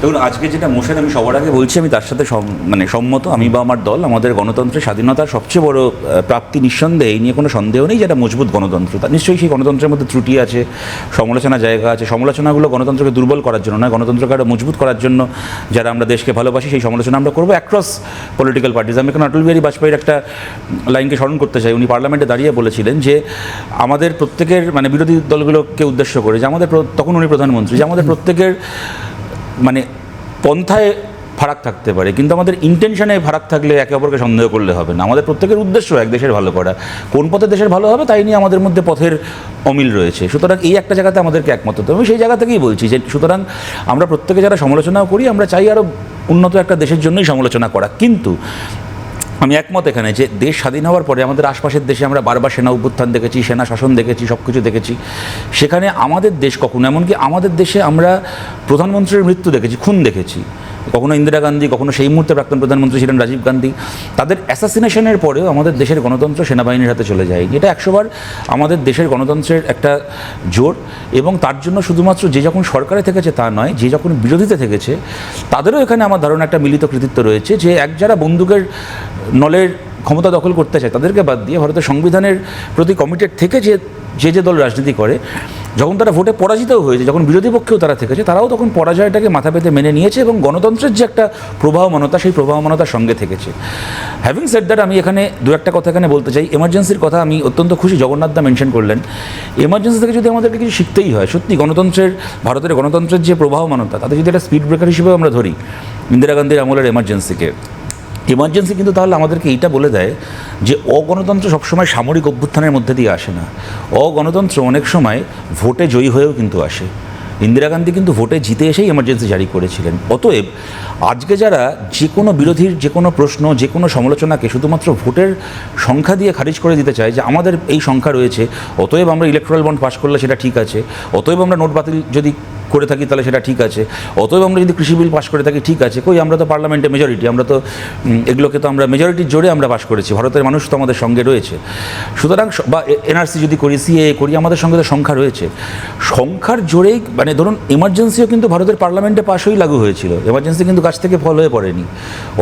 দেখুন, আজকে যেটা মোশন আমি সবার আগে বলছি, আমি তার সাথে মানে সম্মত, আমি বা আমার দল, আমাদের গণতন্ত্রের স্বাধীনতার সবচেয়ে বড় প্রাপ্তি নিঃসন্দেহে এই নিয়ে কোনো সন্দেহ নেই যেটা মজবুত গণতন্ত্র তা নিশ্চয়ই সেই গণতন্ত্রের মধ্যে ত্রুটি আছে, সমালোচনা জায়গা আছে। সমালোচনাগুলো গণতন্ত্রকে দুর্বল করার জন্য নয়, গণতন্ত্রকে আরও মজবুত করার জন্য যারা আমরা দেশকে ভালোবাসি, সেই সমালোচনা আমরা করব অ্যাক্রস পলিটিক্যাল পার্টিজ আমি এখন অটল বিহারী বাজপেয়ীর একটা লাইনকে স্মরণ করতে চাই। উনি পার্লামেন্টে দাঁড়িয়ে বলেছিলেন যে, আমাদের প্রত্যেকের মানে বিরোধী দলগুলোকে উদ্দেশ্য করে, যে আমাদের তখন উনি প্রধানমন্ত্রী, যে আমাদের প্রত্যেকের মানে পন্থায় ফারাক থাকতে পারে, কিন্তু আমাদের ইন্টেনশনে ফারাক থাকলে একে অপরকে সন্দেহ করলে হবে না। আমাদের প্রত্যেকের উদ্দেশ্য এক দেশের ভালো করা। কোন পথে দেশের ভালো হবে তাই নিয়ে আমাদের মধ্যে পথের অমিল রয়েছে। সুতরাং এই একটা জায়গাতে আমাদেরকে একমত হতে আমি সেই জায়গা থেকেই বলছি যে সুতরাং আমরা প্রত্যেকে যারা সমালোচনাও করি, আমরা চাই আরও উন্নত একটা দেশের জন্যই সমালোচনা করা। কিন্তু আমি একমত এখানে যে দেশ স্বাধীন হওয়ার পরে আমাদের আশপাশের দেশে আমরা বারবার সেনা অভ্যুত্থান দেখেছি, সেনা শাসন দেখেছি সব কিছু দেখেছি। সেখানে আমাদের দেশ কখনো, এমনকি আমাদের দেশে আমরা প্রধানমন্ত্রীর মৃত্যু দেখেছি, খুন দেখেছি। কখনো ইন্দিরা গান্ধী, কখনো সেই মুহূর্তে প্রাক্তন প্রধানমন্ত্রী ছিলেন রাজীব গান্ধী। তাদের অ্যাসাসিনেশনের পরেও আমাদের দেশের গণতন্ত্র সেনাবাহিনীর হাতে চলে যায়। এটা একশোবার আমাদের দেশের গণতন্ত্রের একটা জোর এবং তার জন্য শুধুমাত্র যে যখন সরকারে থেকেছে তা নয়, যে যখন বিরোধীতে থেকেছে, তাদেরও এখানে আমার ধারণা একটা মিলিত কৃতিত্ব রয়েছে যে এক যারা বন্দুকের নলের ক্ষমতা দখল করতে চায়, তাদেরকে বাদ দিয়ে ভারতের সংবিধানের প্রতি কমিটেড থেকে যে যে যে দল রাজনীতি করে যখন তারা ভোটে পরাজিতও হয়েছে, যখন বিরোধী পক্ষেও তারা থেকেছে, তারাও তখন পরাজয়টাকে মাথা পেতে মেনে নিয়েছে এবং গণতন্ত্রের যে একটা প্রবাহমানতা, সেই প্রবাহমানতার সঙ্গে থেকেছে। হ্যাভিং সেট দ্যাট আমি এখানে দু একটা কথা এখানে বলতে চাই। এমার্জেন্সির কথা আমি অত্যন্ত খুশি, জগন্নাথ দা মেনশন করলেন। এমার্জেন্সি থেকে যদি আমাদেরকে কিছু শিখতেই হয়, সত্যি গণতন্ত্রের, ভারতের গণতন্ত্রের যে প্রবাহমানতা, তাতে যদি একটা স্পিড ব্রেকার হিসেবে আমরা ধরি, ইন্দিরা গান্ধীর আমলের এমার্জেন্সিকে ইমার্জেন্সি কিন্তু তাহলে আমাদেরকে এইটা বলে দেয় যে অগণতন্ত্র সবসময় সামরিক অভ্যুত্থানের মধ্যে দিয়ে আসে না। অগণতন্ত্র অনেক সময় ভোটে জয়ী হয়েও কিন্তু আসে। ইন্দিরা গান্ধী কিন্তু ভোটে জিতে এসেই এমার্জেন্সি জারি করেছিলেন। অতএব আজকে যারা যে কোনো বিরোধীর যে কোনো প্রশ্ন যে কোনো সমালোচনাকে শুধুমাত্র ভোটের সংখ্যা দিয়ে খারিজ করে দিতে চায় যে আমাদের এই সংখ্যা রয়েছে, অতএব আমরা ইলেকট্রাল বন্ড পাশ করলে সেটা ঠিক আছে, অতএব আমরা নোট বাতিল যদি করে থাকি তাহলে সেটা ঠিক আছে। অতএব আমরা যদি কৃষি বিল পাস করে থাকি, ঠিক আছে। কই, আমরা তো পার্লামেন্টে মেজরিটি আমরা তো এগুলোকে তো আমরা মেজরিটির জোরে আমরা পাস করেছি। ভারতের মানুষ তো আমাদের সঙ্গে রয়েছে। সুতরাং বা এনআরসি যদি করি সিএ করি, আমাদের সঙ্গে তো সংখ্যা রয়েছে। সংখ্যার জোরেই মানে ধরুন এমার্জেন্সিও কিন্তু ভারতের পার্লামেন্টে পাশ হয়েই লাগু হয়েছিল। এমার্জেন্সি কিন্তু কাছ থেকে ফল হয়ে পড়েনি।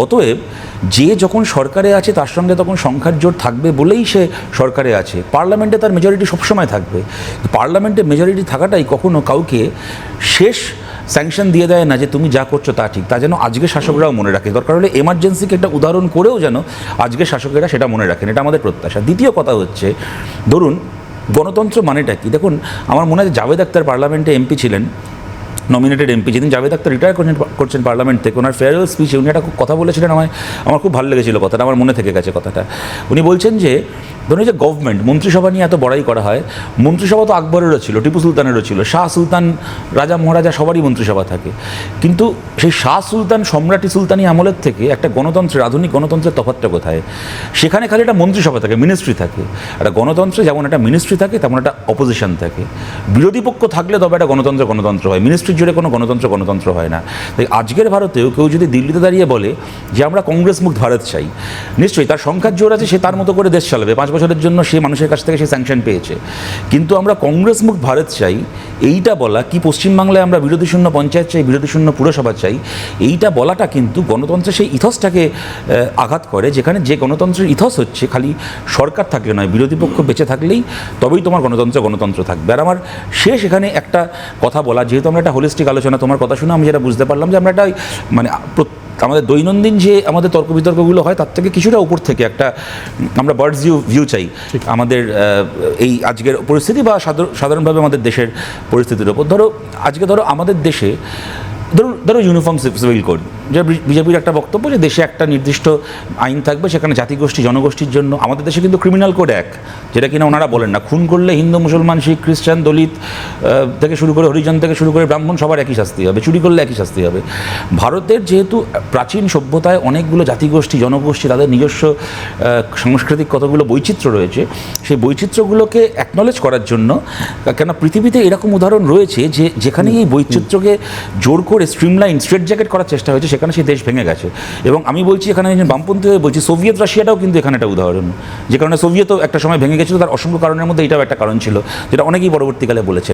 অতএব, যে যখন সরকারে আছে, তার সঙ্গে তখন সংখ্যার জোর থাকবে বলেই সে সরকারে আছে। পার্লামেন্টে তার মেজরিটি সবসময় থাকবে। পার্লামেন্টে মেজরিটি থাকাটাই কখনো কাউকে শেষ স্যাংশন দিয়ে দেয় না যে তুমি যা করছ তা ঠিক। তা যেন আজকে শাসকরাও মনে রাখে। দরকার হলে এমার্জেন্সিকে একটা উদাহরণ করেও যেন আজকে শাসকেরা সেটা মনে রাখেন। এটা আমাদের প্রত্যাশা। দ্বিতীয় কথা হচ্ছে, ধরুন গণতন্ত্র মানেটা কি? দেখুন, আমার মনে হয় জাভেদ আক্তার পার্লামেন্টে এমপি ছিলেন। নমিনেটেড এমপি যেদিন জাভেদ আক্তার রিটায়ার করছেন করছেন পার্লামেন্ট থেকে, ওনার ফেয়ারওয়েল স্পিচে উনি একটা কথা বলেছিলেন আমার আমার খুব ভালো লেগেছিল কথাটা, আমার মনে থেকে গেছে কথাটা। উনি বলছেন যে, ধরুন যে গভর্নমেন্ট মন্ত্রিসভা নিয়ে এত বড়াই করা হয়, মন্ত্রিসভা তো আকবরেরও ছিল, টিপু সুলতানেরও ছিল, শাহ সুলতান, রাজা মহারাজা সবারই মন্ত্রিসভা থাকে। কিন্তু সেই শাহ সুলতান, সম্রাটি সুলতানি আমলের থেকে একটা গণতন্ত্রের, আধুনিক গণতন্ত্রের তফাৎটা কোথায়? সেখানে খালি একটা মন্ত্রিসভা থাকে মিনিস্ট্রি থাকে। একটা গণতন্ত্রে যেমন একটা মিনিস্ট্রি থাকে, তেমন একটা অপোজিশন থাকে। বিরোধী পক্ষ থাকলে তবে একটা গণতন্ত্র গণতন্ত্র হয়। মিনিস্ট্রির জুড়ে কোনো গণতন্ত্র গণতন্ত্র হয় না। তাই আজকের ভারতেও কেউ যদি দিল্লিতে দাঁড়িয়ে বলে যে আমরা কংগ্রেস মুক্ত ভারত চাই, নিশ্চয়ই তার সংখ্যার জোর আছে, সে তার মতো করে দেশ চালাবে। পাঁচ বছরের জন্য সে মানুষের কাছ থেকে সে স্যাংশন পেয়েছে। কিন্তু আমরা কংগ্রেস মুক্ত ভারত চাই, এইটা বলা কি পশ্চিমবাংলায় আমরা বিরোধী শূন্য পঞ্চায়েত চাই, বিরোধী শূন্য পুরসভা চাই, এইটা বলাটা কিন্তু গণতন্ত্রের সেই ইথসটাকে আঘাত করে, যেখানে যে গণতন্ত্রের ইথস হচ্ছে খালি সরকার থাকলে নয়, বিরোধী পক্ষ বেঁচে থাকলেই তবেই তোমার গণতন্ত্র গণতন্ত্র থাকবে। আর আমার শেষ এখানে একটা কথা বলা, যেহেতু আমরা একটা হোলিস্টিক আলোচনা তোমার কথা শুনে আমি যেটা বুঝতে পারলাম যে আমরা একটা মানে আমাদের দৈনন্দিন যে আমাদের তর্ক বিতর্কগুলো হয় তার থেকে কিছুটা উপর থেকে একটা আমরা বার্ডস ভিউ ভিউ চাই। আমাদের এই আজকের পরিস্থিতি বা সাধারণ- সাধারণভাবে আমাদের দেশের পরিস্থিতির ওপর ধরো আজকে ধরো আমাদের দেশে ধরো ধরো ইউনিফর্ম সিভিল কোড যে বিজেপির একটা বক্তব্য যে দেশে একটা নির্দিষ্ট আইন থাকবে, সেখানে জাতিগোষ্ঠী, জনগোষ্ঠীর জন্য। আমাদের দেশে কিন্তু ক্রিমিনাল কোড এক, যেটা কিনা ওনারা বলেন না। খুন করলে হিন্দু, মুসলমান, শিখ, খ্রিস্টান, দলিত থেকে শুরু করে হরিজন থেকে শুরু করে ব্রাহ্মণ সবার একই শাস্তি হবে, চুরি করলে একই শাস্তি হবে। ভারতের যেহেতু প্রাচীন সভ্যতায় অনেকগুলো জাতিগোষ্ঠী, জনগোষ্ঠী, তাদের নিজস্ব সাংস্কৃতিক কতগুলো বৈচিত্র্য রয়েছে, সেই বৈচিত্র্যগুলোকে অ্যাকনলেজ করার জন্য কেন পৃথিবীতে এরকম উদাহরণ রয়েছে যে যেখানে এই বৈচিত্র্যকে জোর করে স্ট্রিমলাইন স্ট্রেট জ্যাকেট করার চেষ্টা হয়েছে সেখানে সেই দেশ ভেঙে গেছে। এবং আমি বলছি এখানে একজন বামপন্থী হয়ে বলছি, সোভিয়েত রাশিয়াটাও কিন্তু এখানে একটা উদাহরণ। যে কারণে সোভিয়েতও একটা সময় ভেঙে গেছিল, তার অসংখ্য কারণের মধ্যে এটাও একটা কারণ ছিল, যেটা অনেকেই পরবর্তীকালে বলেছে